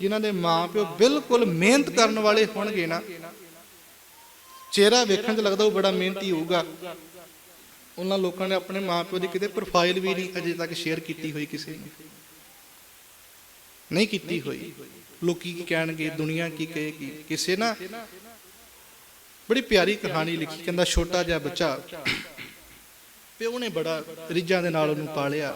ਜਿਨ੍ਹਾਂ ਦੇ ਮਾਪਿਓ ਬਿਲਕੁਲ ਮਿਹਨਤ ਕਰਨ ਵਾਲੇ ਹੋਣਗੇ ਨਾ, ਚਿਹਰਾ ਵੇਖਣ 'ਚ ਲੱਗਦਾ ਉਹ ਬੜਾ ਮਿਹਨਤੀ ਹੋਊਗਾ। ਉਹਨਾਂ ਲੋਕਾਂ ਨੇ ਆਪਣੇ ਮਾਪਿਓ ਦੀ ਕਿਤੇ ਪ੍ਰੋਫਾਈਲ ਵੀ ਨਹੀਂ ਅਜੇ ਤੱਕ ਸ਼ੇਅਰ ਕੀਤੀ ਹੋਈ ਕਿਸੇ ਨੇ। ਨਹੀਂ ਕੀਤੀ ਹੋਈ। ਲੋਕੀ ਕੀ ਕਹਿਣਗੇ, ਦੁਨੀਆ ਕੀ ਕਹੇਗੀ? ਕਿਸੇ ਨਾ। ਬੜੀ ਪਿਆਰੀ ਕਹਾਣੀ ਲਿਖੀ, ਕਹਿੰਦਾ ਛੋਟਾ ਜਿਹਾ ਬੱਚਾ, ਪਿਓ ਨੇ ਬੜਾ ਰਿੱਜਾਂ ਦੇ ਨਾਲ ਉਹਨੂੰ ਪਾਲਿਆ।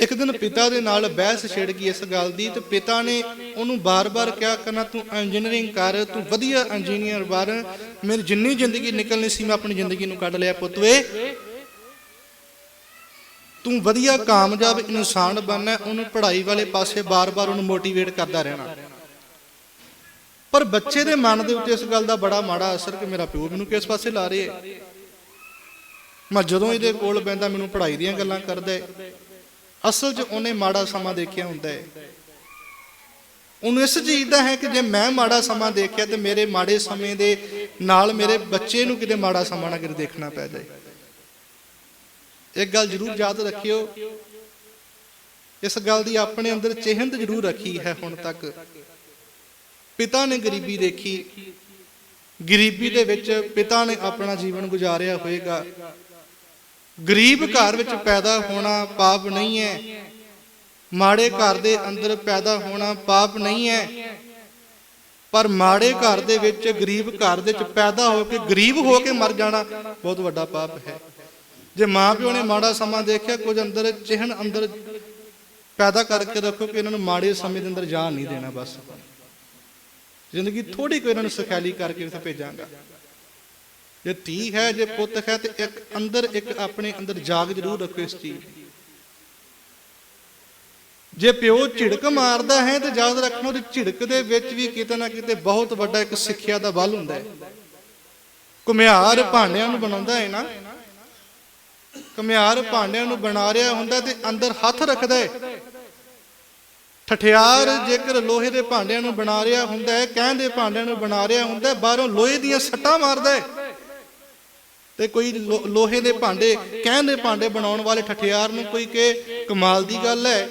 ਇੱਕ ਦਿਨ ਪਿਤਾ ਦੇ ਨਾਲ ਬਹਿਸ ਛਿੜ ਗਈ ਇਸ ਗੱਲ ਦੀ ਤੇ ਪਿਤਾ ਨੇ ਉਹਨੂੰ ਬਾਰ-ਬਾਰ ਕਿਹਾ, ਕਰਨਾ ਤੂੰ ਇੰਜੀਨੀਅਰਿੰਗ ਕਰ, ਤੂੰ ਵਧੀਆ ਇੰਜੀਨੀਅਰ ਬਣ। ਮੇਰੀ ਜਿੰਨੀ ਜ਼ਿੰਦਗੀ ਨਿਕਲਣੀ ਸੀ, ਮੈਂ ਆਪਣੀ ਜ਼ਿੰਦਗੀ ਨੂੰ ਕੱਢ ਲਿਆ ਪੁੱਤ ਵੇ ਤੂੰ ਵਧੀਆ ਕਾਮਯਾਬ ਇਨਸਾਨ ਬਣਨਾ, ਉਹਨੂੰ ਪੜ੍ਹਾਈ ਵਾਲੇ ਪਾਸੇ ਬਾਰ-ਬਾਰ ਉਹਨੂੰ ਮੋਟੀਵੇਟ ਕਰਦਾ ਰਹਿਣਾ। ਪਰ ਬੱਚੇ ਦੇ ਮਨ ਦੇ ਉੱਤੇ ਇਸ ਗੱਲ ਦਾ ਬੜਾ ਮਾੜਾ ਅਸਰ ਕਿ ਮੇਰਾ ਪਿਓ ਮੈਨੂੰ ਕਿਸ ਪਾਸੇ ਲਾ ਰਿਹਾ ਮੈਂ ਜਦੋਂ ਇਹਦੇ ਕੋਲ ਬੈੰਦਾ ਮੈਨੂੰ ਪੜ੍ਹਾਈ ਦੀਆਂ ਗੱਲਾਂ ਕਰਦਾ ਹੈ। ਅਸਲ 'ਚ ਉਹਨੇ ਮਾੜਾ ਸਮਾਂ ਦੇਖਿਆ ਹੁੰਦਾ ਹੈ। ਉਹਨੂੰ ਇਸ ਚੀਜ਼ ਦਾ ਹੈ ਕਿ ਜੇ ਮੈਂ ਮਾੜਾ ਸਮਾਂ ਦੇਖਿਆ ਤੇ ਮੇਰੇ ਮਾੜੇ ਸਮੇਂ ਦੇ ਨਾਲ ਮੇਰੇ ਬੱਚੇ ਨੂੰ ਕਿਤੇ ਮਾੜਾ ਸਮਾਂ ਨਾ ਕਿਤੇ ਦੇਖਣਾ ਪੈ ਜਾਏ। ਇੱਕ ਗੱਲ ਜ਼ਰੂਰ ਯਾਦ ਰੱਖਿਓ, ਇਸ ਗੱਲ ਦੀ ਆਪਣੇ ਅੰਦਰ ਚਿਹਨਤ ਜ਼ਰੂਰ ਰੱਖੀ ਹੈ ਹੁਣ ਤੱਕ। ਪਿਤਾ ਨੇ ਗਰੀਬੀ ਦੇਖੀ, ਗਰੀਬੀ ਦੇ ਵਿੱਚ ਪਿਤਾ ਨੇ ਆਪਣਾ ਜੀਵਨ ਗੁਜ਼ਾਰਿਆ ਹੋਵੇਗਾ ਗਰੀਬ ਘਰ ਵਿੱਚ ਪੈਦਾ ਹੋਣਾ ਪਾਪ ਨਹੀਂ ਹੈ। ਮਾੜੇ ਘਰ ਦੇ ਅੰਦਰ ਪੈਦਾ ਹੋਣਾ ਪਾਪ ਨਹੀਂ ਹੈ। ਪਰ ਮਾੜੇ ਘਰ ਦੇ ਵਿੱਚ ਗਰੀਬ ਘਰ ਦੇ ਵਿੱਚ ਪੈਦਾ ਹੋ ਕੇ ਗਰੀਬ ਹੋ ਕੇ ਮਰ ਜਾਣਾ ਬਹੁਤ ਵੱਡਾ ਪਾਪ ਹੈ। ਜੇ ਮਾਂ ਪਿਓ ਨੇ ਮਾੜਾ ਸਮਾਂ ਦੇਖਿਆ, ਕੁਝ ਅੰਦਰ ਚਿਹਨ ਅੰਦਰ ਪੈਦਾ ਕਰਕੇ ਰੱਖੋ ਕਿ ਇਹਨਾਂ ਨੂੰ ਮਾੜੇ ਸਮੇਂ ਦੇ ਅੰਦਰ ਜਾਣ ਨਹੀਂ ਦੇਣਾ ਬਸ। ਜ਼ਿੰਦਗੀ ਥੋੜੀ ਕੋਈ ਇਹਨਾਂ ਨੂੰ ਸਖਾਲੀ ਕਰਕੇ ਇੱਥੇ ਭੇਜਾਂਗਾ। ਜੇ ਧੀ ਹੈ, ਜੇ ਪੁੱਤ ਹੈ, ਤੇ ਇੱਕ ਅੰਦਰ, ਇੱਕ ਆਪਣੇ ਅੰਦਰ ਜਾਗ ਜ਼ਰੂਰ ਰੱਖੋ ਇਸ ਚੀਜ਼ ਜੇ ਪਿਓ ਝਿੜਕ ਮਾਰਦਾ ਹੈ, ਤੇ ਯਾਦ ਰੱਖਣਾ ਉਹਦੀ ਝਿੜਕ ਦੇ ਵਿੱਚ ਵੀ ਕਿਤੇ ਨਾ ਕਿਤੇ ਬਹੁਤ ਵੱਡਾ ਇੱਕ ਸਿੱਖਿਆ ਦਾ ਬਲ ਹੁੰਦਾ ਹੈ। ਕੁਮਿਆਰ ਭਾਂਡਿਆਂ ਨੂੰ ਬਣਾਉਂਦਾ ਹੈ ਨਾ। ਕੁਮਿਆਰ ਭਾਂਡਿਆਂ ਨੂੰ ਬਣਾ ਰਿਹਾ ਹੁੰਦਾ ਤੇ ਅੰਦਰ ਹੱਥ ਰੱਖਦਾ ਹੈ। ਠਠਿਆਰ ਜੇਕਰ ਲੋਹੇ ਦੇ ਭਾਂਡਿਆਂ ਨੂੰ ਬਣਾ ਰਿਹਾ ਹੁੰਦਾ ਹੈ ਕਹਿਣ ਦੇ ਭਾਂਡਿਆਂ ਨੂੰ ਬਣਾ ਰਿਹਾ ਹੁੰਦਾ ਬਾਹਰੋਂ ਲੋਹੇ ਦੀਆਂ ਸੱਟਾਂ ਮਾਰਦਾ ਹੈ। ਤੇ ਕੋਈ ਲੋ- ਲੋਹੇ ਦੇ ਭਾਂਡੇ, ਕਹਿਣ ਦੇ ਭਾਂਡੇ ਬਣਾਉਣ ਵਾਲੇ ਠਠਿਆਰ ਨੂੰ ਕੋਈ ਕਿ ਕਮਾਲ ਦੀ ਗੱਲ ਹੈ।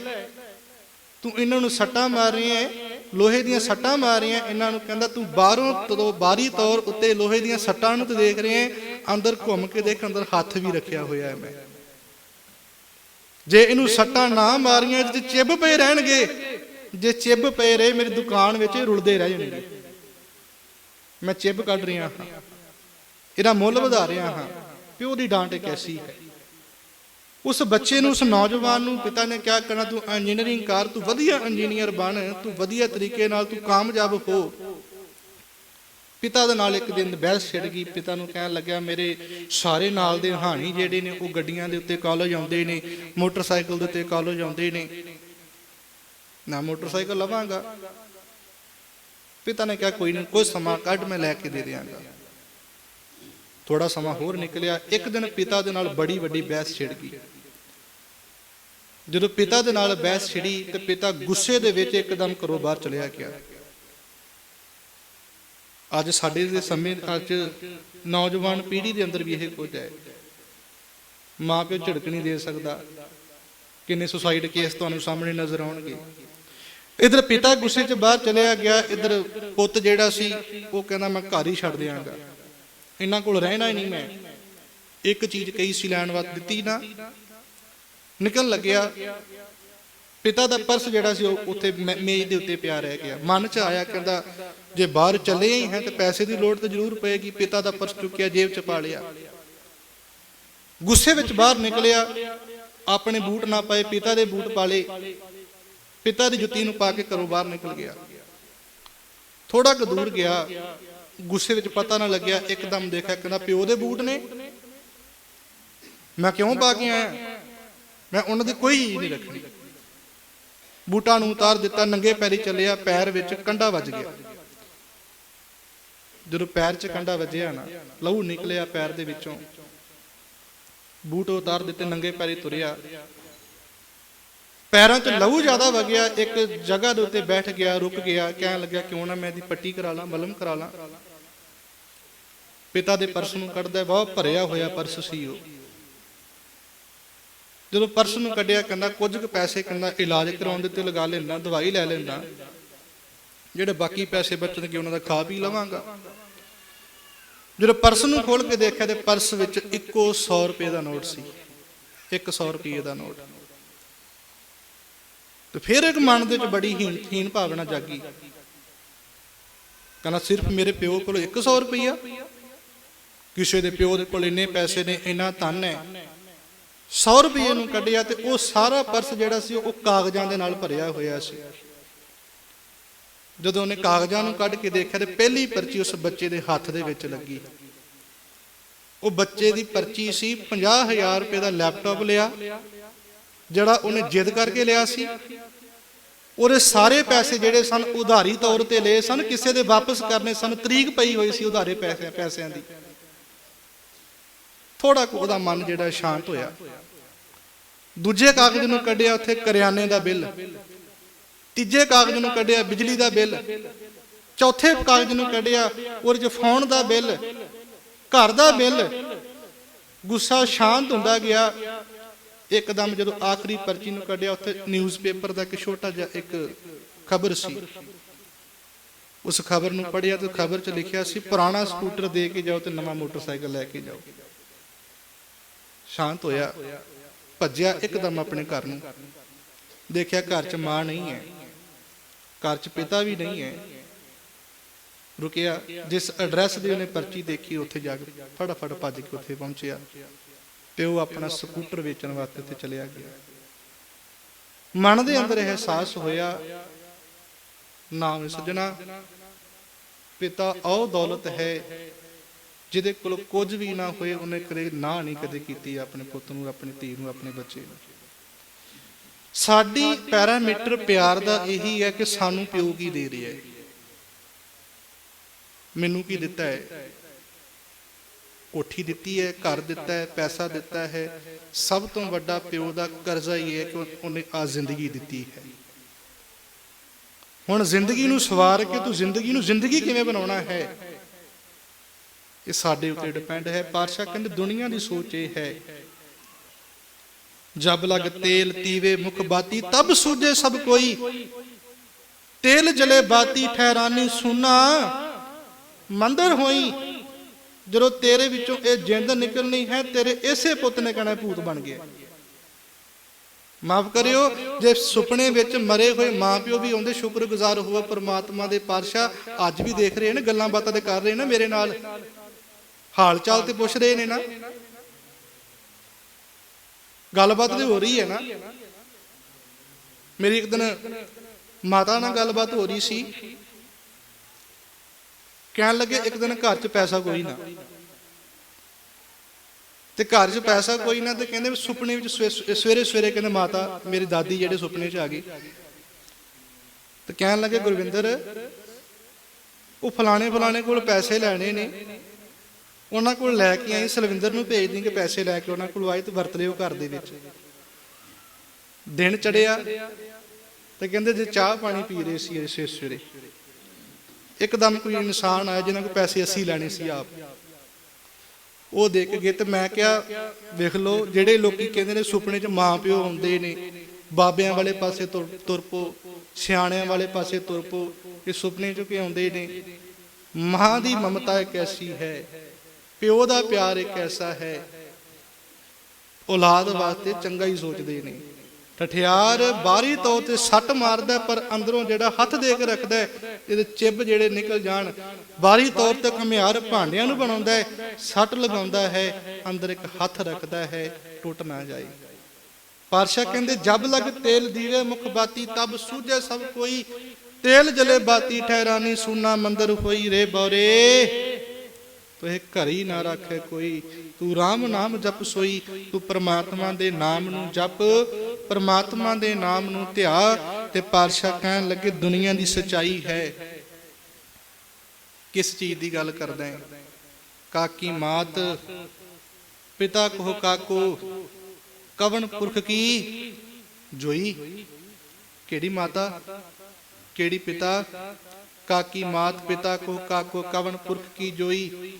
ਤੂੰ ਇਹਨਾਂ ਨੂੰ ਸੱਟਾਂ ਮਾਰ ਰਹੀ ਹੈ, ਲੋਹੇ ਦੀਆਂ ਸੱਟਾਂ ਮਾਰ ਰਹੀ ਹੈ, ਇਹਨਾਂ ਨੂੰ ਕਹਿੰਦਾ ਤੂੰ ਬਾਹਰੋਂ ਤੋਂ ਬਾਹਰੀ ਤੌਰ ਉੱਤੇ ਲੋਹੇ ਦੀਆਂ ਸੱਟਾਂ ਨੂੰ ਤੇ ਦੇਖ ਰਹੇ ਹੈ, ਅੰਦਰ ਘੁੰਮ ਕੇ ਦੇਖ, ਅੰਦਰ ਹੱਥ ਵੀ ਰੱਖਿਆ ਹੋਇਆ ਹੈ ਮੈਂ। ਜੇ ਇਹਨੂੰ ਸੱਟਾਂ ਨਾ ਮਾਰੀਆਂ ਤੇ ਚਿੱਬ ਪਏ ਰਹਿਣਗੇ। ਜੇ ਚਿੱਬ ਪਏ ਰਹੇ, ਮੇਰੀ ਦੁਕਾਨ ਵਿੱਚ ਰੁਲਦੇ ਰਹਿ ਜਾਣਗੇ। ਮੈਂ ਚਿੱਬ ਕੱਢ ਰਿਹਾ ਹਾਂ। ਇਹਦਾ ਮੁੱਲ ਵਧਾ ਰਿਹਾ ਹਾਂ, ਪਿਓ ਦੀ ਡਾਂਟ ਕੈਸੀ ਹੈ। ਉਸ ਬੱਚੇ ਨੂੰ, ਉਸ ਨੌਜਵਾਨ ਨੂੰ ਪਿਤਾ ਨੇ ਕਿਹਾ ਕਰਨਾ ਤੂੰ ਇੰਜੀਨੀਅਰਿੰਗ ਕਰ, ਤੂੰ ਵਧੀਆ ਇੰਜੀਨੀਅਰ ਬਣ, ਤੂੰ ਵਧੀਆ ਤਰੀਕੇ ਨਾਲ, ਤੂੰ ਕਾਮਯਾਬ ਹੋ। ਪਿਤਾ ਦੇ ਨਾਲ ਇੱਕ ਦਿਨ ਬਹਿਸ ਛਿੜ ਗਈ। ਪਿਤਾ ਨੂੰ ਕਹਿਣ ਲੱਗਿਆ, ਮੇਰੇ ਸਾਰੇ ਨਾਲ ਦੇ ਹਾਣੀ ਜਿਹੜੇ ਨੇ, ਉਹ ਗੱਡੀਆਂ ਦੇ ਉੱਤੇ ਕਾਲਜ ਆਉਂਦੇ ਨੇ, ਮੋਟਰਸਾਈਕਲ ਦੇ ਉੱਤੇ ਕਾਲਜ ਆਉਂਦੇ ਨੇ। ਨਾ ਮੋਟਰਸਾਈਕਲ ਲਵਾਂਗਾ। ਪਿਤਾ ਨੇ ਕਿਹਾ, ਕੋਈ ਨਹੀਂ ਕੋਈ ਸਮਾਂ ਕੱਢ, ਮੈਂ ਲੈ ਕੇ ਦੇ ਦਿਆਂਗਾ। ਥੋੜਾ ਸਮਾਂ ਹੋਰ ਨਿਕਲਿਆ, ਇੱਕ ਦਿਨ ਪਿਤਾ ਦੇ ਨਾਲ ਬੜੀ ਵੱਡੀ ਬਹਿਸ ਛਿੜ ਗਈ। ਜਦੋਂ ਪਿਤਾ ਦੇ ਨਾਲ ਬਹਿਸ ਛਿੜੀ ਤੇ ਪਿਤਾ ਗੁੱਸੇ ਦੇ ਵਿੱਚ ਇੱਕਦਮ ਘਰੋਂ ਬਾਹਰ ਚਲਿਆ ਗਿਆ। ਅੱਜ ਸਾਡੇ ਦੇ ਸਮੇਂ ਅੱਜ ਨੌਜਵਾਨ ਪੀੜ੍ਹੀ ਦੇ ਅੰਦਰ ਵੀ ਇਹ ਕੁਝ ਹੈ। ਮਾਂ ਪਿਓ ਝਿੜਕ ਨਹੀਂ ਦੇ ਸਕਦਾ। ਕਿੰਨੇ ਸੁਸਾਈਡ ਕੇਸ ਤੁਹਾਨੂੰ ਸਾਹਮਣੇ ਨਜ਼ਰ ਆਉਣਗੇ। ਇਧਰ ਪਿਤਾ ਗੁੱਸੇ 'ਚ ਬਾਹਰ ਚਲਿਆ ਗਿਆ, ਇਧਰ ਪੁੱਤ ਜਿਹੜਾ ਸੀ, ਉਹ ਕਹਿੰਦਾ, ਮੈਂ ਘਰ ਹੀ ਛੱਡ ਦਿਆਂਗਾ। ਇਹਨਾਂ ਕੋਲ ਰਹਿਣਾ ਹੀ ਨਹੀਂ ਮੈਂ। ਇੱਕ ਚੀਜ਼ ਕਹੀ ਸੀ ਲੈਣ ਵਾਸਤੇ, ਦਿੱਤੀ ਨਾ। ਨਿਕਲ ਲੱਗਿਆ, ਪਿਤਾ ਦਾ ਪਰਸ ਜਿਹੜਾ ਸੀ ਉਹ ਉੱਥੇ ਮੇਜ਼ ਦੇ ਉੱਤੇ ਪਿਆ ਰਹਿ ਗਿਆ। ਮਨ 'ਚ ਆਇਆ ਕਹਿੰਦਾ, ਜੇ ਬਾਹਰ ਚੱਲੇ ਹੀ ਹੈ ਤੇ ਪੈਸੇ ਦੀ ਲੋੜ ਤਾਂ ਜ਼ਰੂਰ ਪਏਗੀ, ਪਿਤਾ ਦਾ ਪਰਸ ਚੁੱਕਿਆ, ਜੇਬ 'ਚ ਪਾ ਲਿਆ। ਗੁੱਸੇ ਵਿੱਚ ਬਾਹਰ ਨਿਕਲਿਆ, ਆਪਣੇ ਬੂਟ ਨਾ ਪਾਏ, ਪਿਤਾ ਦੇ ਬੂਟ ਪਾ ਲਏ ਪਿਤਾ ਦੀ ਜੁੱਤੀ ਨੂੰ ਪਾ ਕੇ ਘਰੋਂ ਬਾਹਰ ਨਿਕਲ ਗਿਆ। ਥੋੜਾ ਕੁ ਦੂਰ ਗਿਆ। ਗੁੱਸੇ ਵਿੱਚ ਪਤਾ ਨਾ ਲੱਗਿਆ, ਇੱਕਦਮ ਦੇਖਿਆ, ਕਹਿੰਦਾ ਪਿਓ ਦੇ ਬੂਟ ਨੇ। ਮੈਂ ਕਿਉਂ ਪਾ ਕੇ ਆਇਆ? ਮੈਂ ਉਹਨਾਂ ਦੀ ਕੋਈ ਨਹੀਂ ਰੱਖਣੀ ਬੂਟਾਂ ਨੂੰ ਉਤਾਰ ਦਿੱਤਾ, ਨੰਗੇ ਪੈਰੀ ਚੱਲਿਆ, ਪੈਰ ਵਿੱਚ ਕੰਡਾ ਵੱਜ ਗਿਆ। ਜਦੋਂ ਪੈਰ 'ਚ ਕੰਡਾ ਵੱਜਿਆ ਨਾ, ਲਹੂ ਨਿਕਲਿਆ ਪੈਰ ਦੇ ਵਿੱਚੋਂ। ਬੂਟ ਉਤਾਰ ਦਿੱਤੇ, ਨੰਗੇ ਪੈਰੀ ਤੁਰਿਆ। ਪੈਰਾਂ 'ਚ ਲਹੂ ਜ਼ਿਆਦਾ ਵਗਿਆ, ਇੱਕ ਜਗ੍ਹਾ ਦੇ ਉੱਤੇ ਬੈਠ ਗਿਆ, ਰੁਕ ਗਿਆ, ਕਹਿਣ ਲੱਗਿਆ, ਕਿਉਂ ਨਾ ਮੈਂ ਇਹਦੀ ਪੱਟੀ ਕਰਾ ਲਾਂ, ਮਲਮ ਕਰਾ ਲਾਂ? ਪਿਤਾ ਦੇ ਪਰਸ ਨੂੰ ਕੱਢਦਾ ਬਹੁਤ ਭਰਿਆ ਹੋਇਆ ਪਰਸ ਸੀ ਉਹ। ਜਦੋਂ ਪਰਸ ਨੂੰ ਕੱਢਿਆ, ਕਹਿੰਦਾ, ਕੁਝ ਕੁ ਪੈਸੇ ਕਹਿੰਦਾ, ਇਲਾਜ ਕਰਾਉਣ ਦੇ ਤੇ ਲਗਾ ਲੈਂਦਾ, ਦਵਾਈ ਲੈ ਲੈਂਦਾ। ਜਿਹੜੇ ਬਾਕੀ ਪੈਸੇ ਬਚਣਗੇ, ਉਹਨਾਂ ਦਾ ਖਾ ਪੀ ਲਵਾਂਗਾ। ਜਦੋਂ ਪਰਸ ਨੂੰ ਖੋਲ ਕੇ ਦੇਖਿਆ, ਤੇ ਪਰਸ ਵਿੱਚ ਇੱਕੋ 100 ਰੁਪਏ ਦਾ ਨੋਟ ਸੀ। 100 ਰੁਪਏ ਦਾ ਨੋਟ। ਤੇ ਫਿਰ ਇੱਕ ਮਨ ਦੇ ਵਿੱਚ ਬੜੀ ਹੀਨ ਹੀਨ ਭਾਵਨਾ ਜਾਗੀ। ਕਹਿੰਦਾ, ਸਿਰਫ ਮੇਰੇ ਪਿਓ ਕੋਲ 100 ਰੁਪਈਆ? ਕਿਸੇ ਦੇ ਪਿਓ ਦੇ ਕੋਲ ਇੰਨੇ ਪੈਸੇ ਨੇ, ਇੰਨਾ ਧਨ ਹੈ। 100 ਰੁਪਏ ਨੂੰ ਕੱਢਿਆ ਤੇ ਉਹ ਸਾਰਾ ਪਰਸ ਜਿਹੜਾ ਸੀ, ਉਹ ਕਾਗਜ਼ਾਂ ਦੇ ਨਾਲ ਭਰਿਆ ਹੋਇਆ ਸੀ। ਜਦੋਂ ਉਹਨੇ ਕਾਗਜ਼ਾਂ ਨੂੰ ਕੱਢ ਕੇ ਦੇਖਿਆ ਤੇ ਪਹਿਲੀ ਪਰਚੀ ਉਸ ਬੱਚੇ ਦੇ ਹੱਥ ਦੇ ਵਿੱਚ ਲੱਗੀ। ਉਹ ਬੱਚੇ ਦੀ ਪਰਚੀ ਸੀ 50000 ਰੁਪਏ ਦਾ ਲੈਪਟਾਪ ਲਿਆ, ਜਿਹੜਾ ਉਹਨੇ ਜਿੱਦ ਕਰਕੇ ਲਿਆ ਸੀ। ਉਹਦੇ ਸਾਰੇ ਪੈਸੇ ਜਿਹੜੇ ਸਨ, ਉਧਾਰੀ ਤੌਰ ਤੇ ਲਏ ਸਨ, ਕਿਸੇ ਦੇ ਵਾਪਸ ਕਰਨੇ ਸਨ, ਤਰੀਕ ਪਈ ਹੋਈ ਸੀ ਉਧਾਰੇ ਪੈਸੇ ਪੈਸਿਆਂ ਦੀ। ਥੋੜਾ ਕੁ ਉਹਦਾ ਮਨ ਜਿਹੜਾ ਸ਼ਾਂਤ ਹੋਇਆ। ਦੂਜੇ ਕਾਗਜ਼ ਨੂੰ ਕੱਢਿਆ ਉੱਥੇ ਕਰਿਆਨੇ ਦਾ ਬਿੱਲ। ਤੀਜੇ ਕਾਗਜ਼ ਨੂੰ ਕੱਢਿਆ ਬਿਜਲੀ ਦਾ ਬਿੱਲ। ਚੌਥੇ ਕਾਗਜ਼ ਨੂੰ ਕੱਢਿਆ ਉਹਦੇ ਚ ਫੋਨ ਦਾ ਬਿੱਲ। ਘਰ ਦਾ ਬਿੱਲ। ਗੁੱਸਾ ਸ਼ਾਂਤ ਹੁੰਦਾ ਗਿਆ। ਇੱਕਦਮ ਜਦੋਂ ਆਖਰੀ ਪਰਚੀ ਨੂੰ ਕੱਢਿਆ ਉੱਥੇ ਨਿਊਜ਼ਪੇਪਰ ਦਾ ਇੱਕ ਛੋਟਾ ਜਿਹਾ ਇੱਕ ਖਬਰ ਸੀ। ਉਸ ਖਬਰ ਨੂੰ ਪੜ੍ਹਿਆ ਤੇ ਖਬਰ 'ਚ ਲਿਖਿਆ ਸੀ, ਪੁਰਾਣਾ ਸਕੂਟਰ ਦੇ ਕੇ ਜਾਓ ਤੇ ਨਵਾਂ ਮੋਟਰਸਾਈਕਲ ਲੈ ਕੇ ਜਾਓ। ਸ਼ਾਂਤ ਹੋਇਆ, ਭੱਜਿਆ ਇੱਕਦਮ ਆਪਣੇ ਘਰ ਨੂੰ। ਦੇਖਿਆ ਘਰ 'ਚ ਮਾਂ ਨਹੀਂ ਹੈ। ਘਰ 'ਚ ਪਿਤਾ ਵੀ ਨਹੀਂ ਹੈ। ਰੁਕਿਆ, ਜਿਸ ਐਡਰੈਸ ਦੀ ਉਹਨੇ ਪਰਚੀ ਦੇਖੀ, ਉੱਥੇ ਜਾ ਕੇ ਫਟਾਫਟ ਭੱਜ ਕੇ ਉੱਥੇ ਪਹੁੰਚਿਆ। ਤੇ ਉਹ ਆਪਣਾ ਸਕੂਟਰ ਵੇਚਣ ਵਾਸਤੇ ਤੇ ਚਲਿਆ ਗਿਆ। ਮਨ ਦੇ ਅੰਦਰ ਇਹ ਅਹਿਸਾਸ ਹੋਇਆ, ਨਾਮ ਸੱਜਣਾ, ਪਿਤਾ ਉਹ ਦੌਲਤ ਹੈ। ਜਿਹਦੇ ਕੋਲ ਕੁਝ ਵੀ ਨਾ ਹੋਏ, ਉਹਨੇ ਕਦੇ ਨਾ ਨਹੀਂ ਕਦੇ ਕੀਤੀ ਆਪਣੇ ਪੁੱਤ ਨੂੰ, ਆਪਣੀ ਧੀ ਨੂੰ, ਆਪਣੇ ਬੱਚੇ ਨੂੰ। ਸਾਡੀ ਪੈਰਾਮੀਟਰ ਪਿਆਰ ਦਾ ਇਹੀ ਹੈ ਕਿ ਸਾਨੂੰ ਪਿਓ ਕੀ ਦੇ ਰਿਹਾ ਹੈ। ਮੈਨੂੰ ਕੀ ਦਿੱਤਾ ਹੈ? ਕੋਠੀ ਦਿੱਤੀ ਹੈ, ਘਰ ਦਿੱਤਾ ਹੈ, ਪੈਸਾ ਦਿੱਤਾ ਹੈ। ਸਭ ਤੋਂ ਵੱਡਾ ਪਿਓ ਦਾ ਕਰਜ਼ਾ ਹੀ ਹੈ ਕਿ ਉਹਨੇ ਆ ਜ਼ਿੰਦਗੀ ਦਿੱਤੀ ਹੈ। ਹੁਣ ਜ਼ਿੰਦਗੀ ਨੂੰ ਸਵਾਰ ਕੇ ਤੂੰ ਜ਼ਿੰਦਗੀ ਨੂੰ ਜ਼ਿੰਦਗੀ ਕਿਵੇਂ ਬਣਾਉਣਾ ਹੈ? ਇਹ ਸਾਡੇ ਉੱਤੇ ਡਿਪੈਂਡ ਹੈ। ਪਾਤਸ਼ਾਹ ਕਹਿੰਦੇ, ਦੁਨੀਆ ਦੀ ਸੋਚ ਇਹ ਹੈ। ਜਬ ਲਗ ਤੇਲ ਤੀਵੇ ਮੁਖ ਬਾਤੀ, ਤਬ ਸੂਝੇ ਸਭ ਕੋਈ। ਤੇਲ ਜਲੇ ਬਾਤੀ, ਠਹਿਰਾਨੀ ਸੁਨਾ। ਮੰਦਰ ਹੋਈ। ਜਦੋਂ ਤੇਰੇ ਵਿੱਚੋਂ ਇਹ ਜਿੰਦ ਨਿਕਲਣੀ ਹੈ, ਤੇਰੇ ਇਸੇ ਪੁੱਤ ਨੇ ਕਹਿਣਾ ਭੂਤ ਬਣ ਗਿਆ। ਮਾਫ ਕਰਿਓ, ਜੇ ਸੁਪਨੇ ਵਿੱਚ ਮਰੇ ਹੋਏ ਮਾਪਿਓ ਵੀ ਆਉਂਦੇ, ਸ਼ੁਕਰਗੁਜ਼ਾਰ ਹੋਵੋ ਪਰਮਾਤਮਾ ਦੇ ਪਾਤਸ਼ਾਹ। ਅੱਜ ਵੀ ਦੇਖ ਰਹੇ ਨੇ ਗੱਲਾਂ ਬਾਤਾਂ ਤੇ ਕਰ ਰਹੇ ਨੇ ਮੇਰੇ ਨਾਲ। ਹਾਲ ਚਾਲ ਤੇ ਪੁੱਛ ਰਹੇ ਨੇ ਨਾ। ਗੱਲਬਾਤ ਤੇ ਹੋ ਰਹੀ ਹੈ ਨਾ। ਮੇਰੀ ਇੱਕ ਦਿਨ ਮਾਤਾ ਨਾਲ ਗੱਲਬਾਤ ਹੋ ਰਹੀ ਸੀ। ਕਹਿਣ ਲੱਗੇ ਇੱਕ ਦਿਨ ਘਰ 'ਚ ਪੈਸਾ ਕੋਈ ਨਾ। ਤੇ ਘਰ 'ਚ ਪੈਸਾ ਕੋਈ ਨਾ ਤੇ ਕਹਿੰਦੇ ਸੁਪਨੇ ਵਿੱਚ ਸਵੇ- ਸਵੇਰੇ ਸਵੇਰੇ ਕਹਿੰਦੇ ਮਾਤਾ, ਮੇਰੀ ਦਾਦੀ ਜਿਹੜੇ ਸੁਪਨੇ 'ਚ ਆ ਗਈ। ਤੇ ਕਹਿਣ ਲੱਗੇ ਗੁਰਵਿੰਦਰ, ਉਹ ਫਲਾਣੇ ਫਲਾਣੇ ਕੋਲ ਪੈਸੇ ਲੈਣੇ ਨੇ। ਉਹਨਾਂ ਕੋਲ ਲੈ ਕੇ ਆਈ, ਸਲਵਿੰਦਰ ਨੂੰ ਭੇਜ ਦੀ ਕਿ ਪੈਸੇ ਲੈ ਕੇ ਉਹਨਾਂ ਕੋਲ ਆਏ ਤੇ ਵਰਤ ਲਿਓ ਘਰ ਦੇ ਵਿੱਚ। ਦਿਨ ਚੜਿਆ ਤੇ ਕਹਿੰਦੇ ਜੇ ਚਾਹ ਪਾਣੀ ਪੀ ਰਹੇ ਸੀ ਇਸ ਸਵੇਰੇ ਇੱਕਦਮ ਕੋਈ ਇਨਸਾਨ ਆਇਆ ਜਿਹਨਾਂ ਕੋਲ ਪੈਸੇ ਅਸੀਂ ਲੈਣੇ ਸੀ ਆਪ। ਉਹ ਦੇਖ ਕੇ ਤੇ ਮੈਂ ਕਿਹਾ, ਵੇਖ ਲਓ, ਜਿਹੜੇ ਲੋਕੀ ਕਹਿੰਦੇ ਨੇ ਸੁਪਨੇ 'ਚ ਮਾਂ ਪਿਓ ਆਉਂਦੇ ਨੇ, ਬਾਬਿਆਂ ਵਾਲੇ ਪਾਸੇ ਤੁਰ ਤੁਰ ਪੋ, ਸਿਆਣਿਆਂ ਵਾਲੇ ਪਾਸੇ ਤੁਰ ਪੋ, ਇਹ ਸੁਪਨੇ 'ਚ ਕਿ ਆਉਂਦੇ ਨੇ? ਮਾਂ ਦੀ ਮਮਤਾ ਇੱਕ ਐਸੀ ਹੈ ਪਿਓ ਦਾ ਪਿਆਰ ਇੱਕ ਐਸਾ ਹੈ। ਔਲਾਦ ਵਾਸਤੇ ਚੰਗਾ ਹੀ ਸੋਚਦੇ ਨੇ। ਠਠਿਆਰ ਬਾਹਰੀ ਤੌਰ ਤੇ ਸੱਟ ਮਾਰਦਾ ਪਰ ਅੰਦਰੋਂ ਜਿਹੜਾ ਹੱਥ ਦੇ ਕੇ ਰੱਖਦਾ ਇਹਦੇ ਚਿੱਬ ਜਿਹੜੇ ਨਿਕਲ ਜਾਣ। ਬਾਹਰੀ ਤੌਰ ਤੇ ਘਮਿਆਰ ਭਾਂਡਿਆਂ ਨੂੰ ਬਣਾਉਂਦਾ ਸੱਟ ਲਗਾਉਂਦਾ ਹੈ, ਅੰਦਰ ਇੱਕ ਹੱਥ ਰੱਖਦਾ ਹੈ, ਟੁੱਟ ਨਾ ਜਾਏ। ਪਾਰਸ਼ਾ ਕਹਿੰਦੇ, ਜਬ ਲਗ ਤੇਲ ਦੀਵੇ ਮੁਖ ਬਾਤੀ, ਤਬ ਸੂਝੇ ਸਭ ਕੋਈ। ਤੇਲ ਜਲੇ ਬਾਤੀ, ਠਹਿਰਾਨੀ ਸੂਨਾ ਮੰਦਰ ਹੋਈ ਰੇ ਬੋਰੇ। ਤੋ ਇਹ ਨਾ ਰੱਖੇ ਕੋਈ। ਤੂੰ RAM ਨਾਮ ਜਪ ਸੋਈ। ਤੂੰ ਪ੍ਰਮਾਤਮਾ ਦੇ ਨਾਮ ਨੂੰ ਜਪ। ਪ੍ਰਮਾਤਮਾ ਦੇ ਨਾਮ ਨੂੰ ਧਿਆ ਤੇ ਪਾਤਸ਼ਾਹ ਕਹਿਣ ਲੱਗੇ, ਦੁਨੀਆ ਦੀ ਸਚਾਈ ਹੈ। ਕਿਸ ਚੀਜ਼ ਦੀ ਗੱਲ ਕਰਦਾ ਹੈ ਕਾਕੀ ਮਾਤ, ਪਿਤਾ ਕੋ ਕਾਕੋ ਕਵਨ ਪੁਰਖ ਕੀ ਜੋਈ? ਕਿਹੜੀ ਮਾਤਾ? ਕਿਹੜੀ ਪਿਤਾ? ਕਾਕੀ ਮਾਤ ਪਿਤਾ ਕੋ ਕਾਕੋ ਕਵਨ ਪੁਰਖ ਕੀ ਜੋਈ?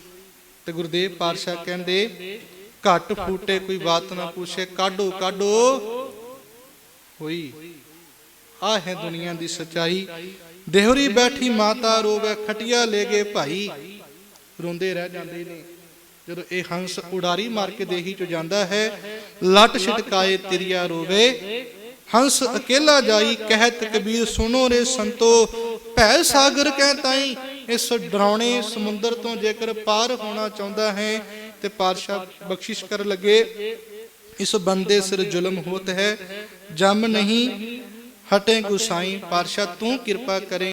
ਤੇ ਗੁਰਦੇਵ ਪਾਤਸ਼ਾਹ ਕਹਿੰਦੇ, ਘੱਟ ਫੂਟੇ ਕੋਈ ਬਾਤ ਨਾ ਪੁੱਛੇ, ਕਾਢੋ ਕਾਢੋ। ਹੋਈ। ਆ ਹੈ ਦੁਨੀਆ ਦੀ ਸਚਾਈ। ਦੇਹਰੀ ਬੈਠੀ ਮਾਤਾ ਰੋਵੇ, ਖਟਿਆ ਲੈ ਗਏ ਭਾਈ। ਰੋਂਦੇ ਰਹਿ ਜਾਂਦੇ ਨੇ। ਜਦੋਂ ਇਹ ਹੰਸ ਉਡਾਰੀ ਮਾਰ ਕੇ ਦੇਹੀ ਚ ਜਾਂਦਾ ਹੈ, ਲੱਟ ਛਟਕਾਏ ਤਿਰਿਆ ਰੋਵੇ। ਹੰਸ ਅਕੇਲਾ ਜਾਈ, ਕਹਿਤ ਕਬੀਰ ਸੁਣੋ ਰੇ ਸੰਤੋ। ਭੈ ਸਾਗਰ ਕਹਿ ਤਾਈ, ਇਸ ਡਰਾਉਣੇ ਸਮੁੰਦਰ ਤੋਂ ਜੇਕਰ ਪਾਰ ਹੋਣਾ ਚਾਹੁੰਦਾ ਹੈ, ਤੇ ਪਾਤਸ਼ਾਹ ਬਖਸ਼ਿਸ਼ ਕਰ ਲਗੇ। ਇਸ ਬੰਦੇ ਸਿਰ ਜ਼ੁਲਮ ਹੋਤ ਹੈ, ਜਮ ਨਹੀਂ, ਹਟੇ ਗੁਸਾਈ। ਪਾਤਸ਼ਾਹ ਤੂੰ ਕਿਰਪਾ ਕਰੇ।